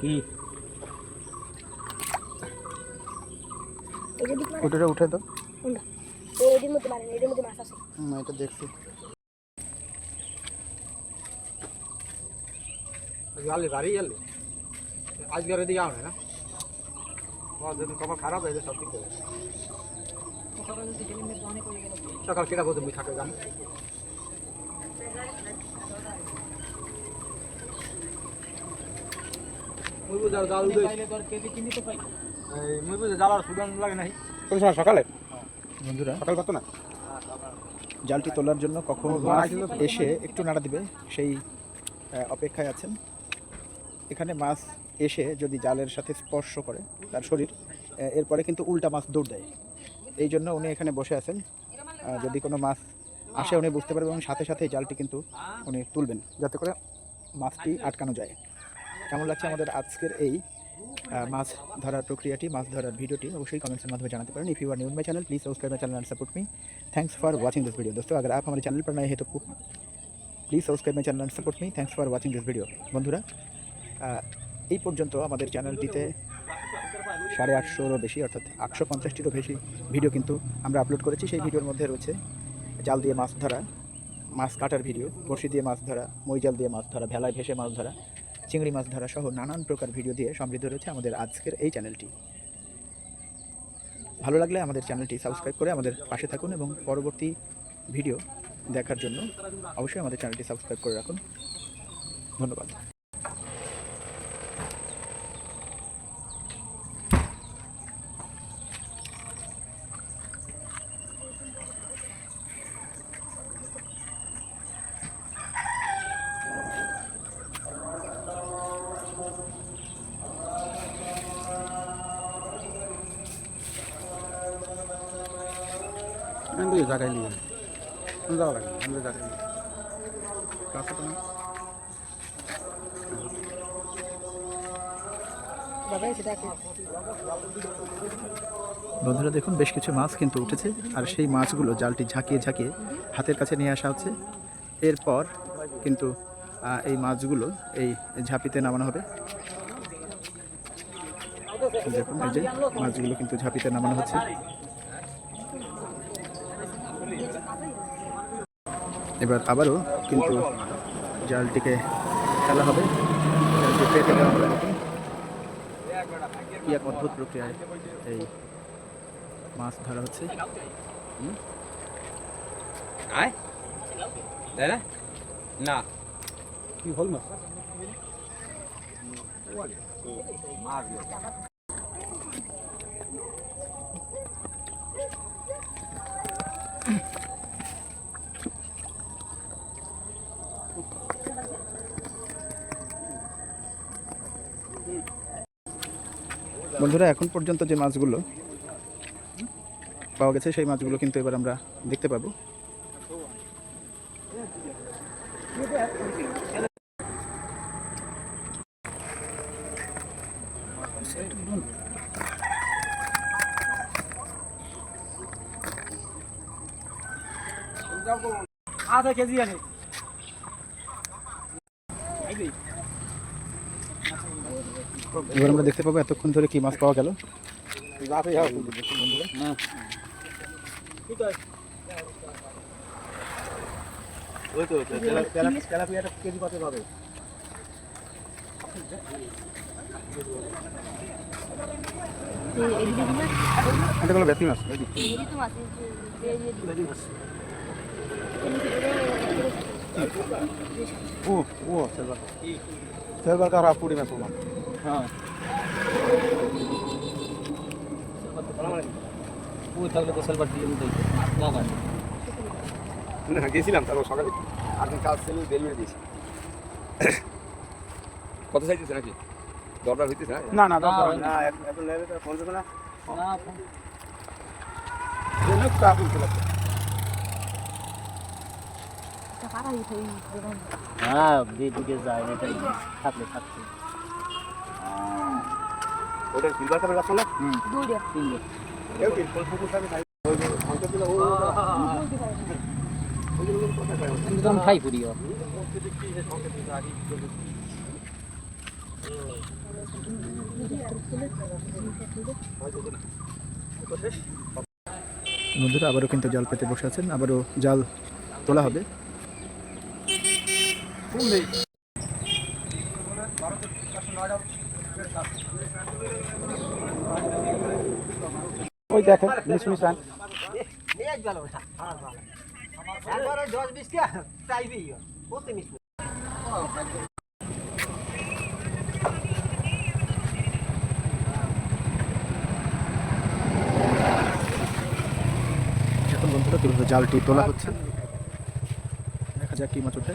কি? উঠে দাও। এটির মধ্যে মারেন এটির মধ্যে মাছ আছে। হুম, এটা দেখছি। জালি বাড়ি গেলে। আজকের এদিকে আনে না। আমার যদি কপাল খারাপ হয়ে যায় সব দিক থেকে সকাল কেটা বলতে মুই থাকে জানো মুই বুঝার জাল উদয় এই মুই বুঝে জালার সুগান লাগে নাই কোন সময় সকালে? বন্ধুরা? সকাল কত না? জালটি তোলার জন্য কখন মাছ এসে একটু নাড়া দিবে সেই অপেক্ষায় আছেন। এখানে মাছ এসে যদি জালের সাথে স্পর্শ করে তার শরীর এরপরে কিন্তু উল্টা মাছ দৌড় দেয়। এই জন্য উনি এখানে বসে আছেন। যদি কোনো মাছ আসে উনি বুঝতে পারবেন এবং সাথে সাথে জালটি কিন্তু উনি তুলবেন যাতে করে মাছটি আটকানো যায়। কেমন লাগছে আমাদের আজকের এই মাছ ধরার প্রক্রিয়াটি, মাছ ধরার ভিডিওটি? অবশ্যই কমেন্টসের মাধ্যমে জানাতে পারেন। If you are new my channel please subscribe my channel support me thanks for watching this video দোস্ত दोस्तों अगर চ্যানেল हमारे चैनल হেতু नए please subscribe my channel support me thanks for watching this video বন্ধুরা এই পর্যন্ত আমাদের চ্যানেলটিতে সাড়ে আটশোরও বেশি, অর্থাৎ আটশো পঞ্চাশটিরও বেশি ভিডিও কিন্তু আমরা আপলোড করেছি। সেই ভিডিওর মধ্যে রয়েছে জাল দিয়ে মাছ ধরা, মাছ কাটার ভিডিও বড়শি দিয়ে মাছ ধরা, মই জাল দিয়ে মাছ ধরা, ভেলায় ভেসে মাছ ধরা চিংড়ি মাছ ধরা সহ নানান প্রকার ভিডিও দিয়ে সমৃদ্ধ রয়েছে আমাদের আজকের এই চ্যানেলটি ভালো লাগলে আমাদের চ্যানেলটি সাবস্ক্রাইব করে আমাদের পাশে থাকুন এবং পরবর্তী ভিডিও দেখার জন্য অবশ্যই আমাদের চ্যানেলটি সাবস্ক্রাইব করে রাখুন। ধন্যবাদ। জায়গায় নিয়ে যাওয়া লাগে আমি জায়গায় নিয়ে তো বন্ধুরা দেখুন, বেশ কিছু মাছ কিন্তু উঠেছে, আর সেই মাছগুলো জালটি ঝাঁকিয়ে ঝাঁকিয়ে হাতের কাছে নিয়ে আসা হচ্ছে। এরপর কিন্তু এই মাছগুলো এই ঝাঁপিতে নামানো হবে। দেখুন, এই যে মাছগুলো কিন্তু ঝাঁপিতে নামানো হচ্ছে। এবার আবারও কিন্তু জালটিকে ফেলা হবে। জালটি পেতে দেওয়া হবে কি এক অদ্ভুত প্রক্রিয়ায় এই মাছ ধরা হচ্ছে। আয়। তাই না? না। কি হল মাছ? বন্ধুরা এখন পর্যন্ত যে মাছগুলো পাওয়া গেছে সেই মাছগুলো কিন্তু এবার আমরা দেখতে পাবো। আধা কেজি আছে এবার আমরা দেখতে পাবো এতক্ষণ ধরে কি মাছ পাওয়া গেল এটা হলো বেতি মাছ ও ও সেলবার সেলবার কারা পুড়ি মাছ ওই থাকলে তো সেলবার দিলে না গেছিলাম তারপর সকালে। আজকে কাজ ছিল ডেলিভারি দিয়েছি কত চাইতেছে নাকি? দরকার হইতেছে না? না না না, এখন- এখন তো ফোন করবে না। হ্যাঁ যেদিকে যায় থাকলে থাকছে। ওটা সিলভার কাপের রাখছো না? দুইটা। তিনজন কেউ কি ফুল ফুকুর থাকে নাই ওই যে অন্তর ও একদম খাই পুরিও বন্ধুরা আবারও কিন্তু জাল পেতে বসে আছেন। আবারও জাল তোলা হবে। ওই দেখেন মিস মিস রান এখন বন্ধুরা কীভাবে জালটি তোলা হচ্ছে। দেখা যাক কি মাছ ওঠে।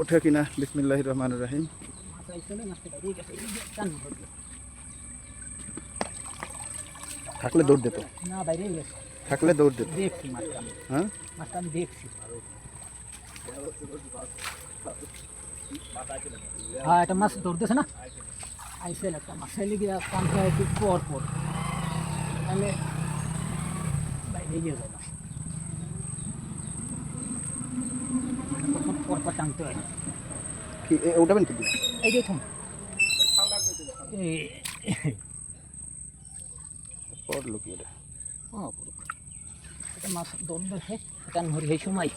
ওঠে কিনা বিসমিল্লাহ রহমান রাহিম থাকলে দৌড় দিত। না বাইরে গেছে। থাকলে দৌড় দিত। দেখছি মাছটা আমি হ্যাঁ? মাছটা আমি দেখছি। হ্যাঁ এটা মাছ ধরতেছে না? আইসেল একটা মাছ। এলে গিয়ে কাম হয় একটু পর পর। তাহলে পর টানতে হয় কি উঠাবেন কি? এই যে থম এই পড়ল কি এটা। মাছ দৌড় দেখে টান হরি এই সময়।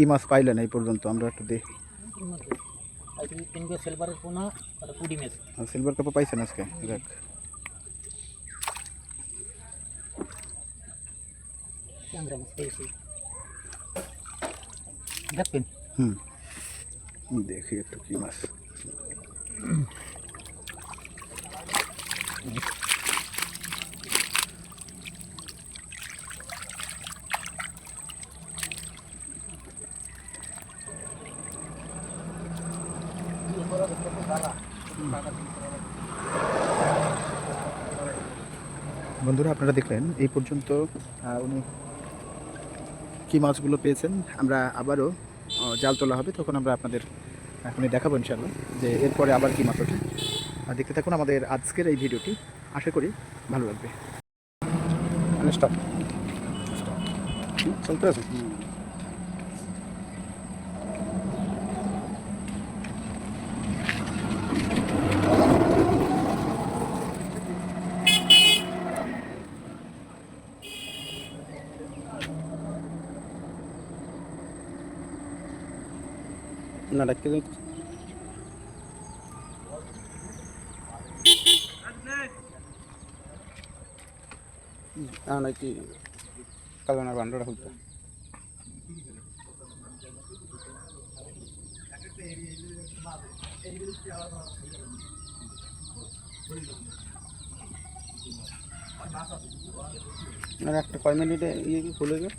কি মাছ পাইলেন এই পর্যন্ত আমরা একটু দেখি আজকে তিনটে সিলভারের পোনা আর পুডি মেজ সিলভার কাপও পাইছেন আজকে যাক ট্যাংরা মাছ পেয়েছি দেখবেন হুম দেখি একটু কি মাছ বন্ধুরা আপনারা দেখলেন এই পর্যন্ত উনি কী মাছগুলো পেয়েছেন আমরা আবারও জাল তোলা হবে তখন আমরা আপনাদের এখনই দেখাবো ইনশাল্লাহ যে এরপরে আবার কী মাছ ওঠে। আর দেখতে থাকুন আমাদের আজকের এই ভিডিওটি আশা করি ভালো লাগবে। স্টপ চলতে আছে। না ডাকতে যাই না নাকি কালো না বান্ডটা খুলতে আর একটা কয় মিনিটে ইয়ে কি খুলে গেল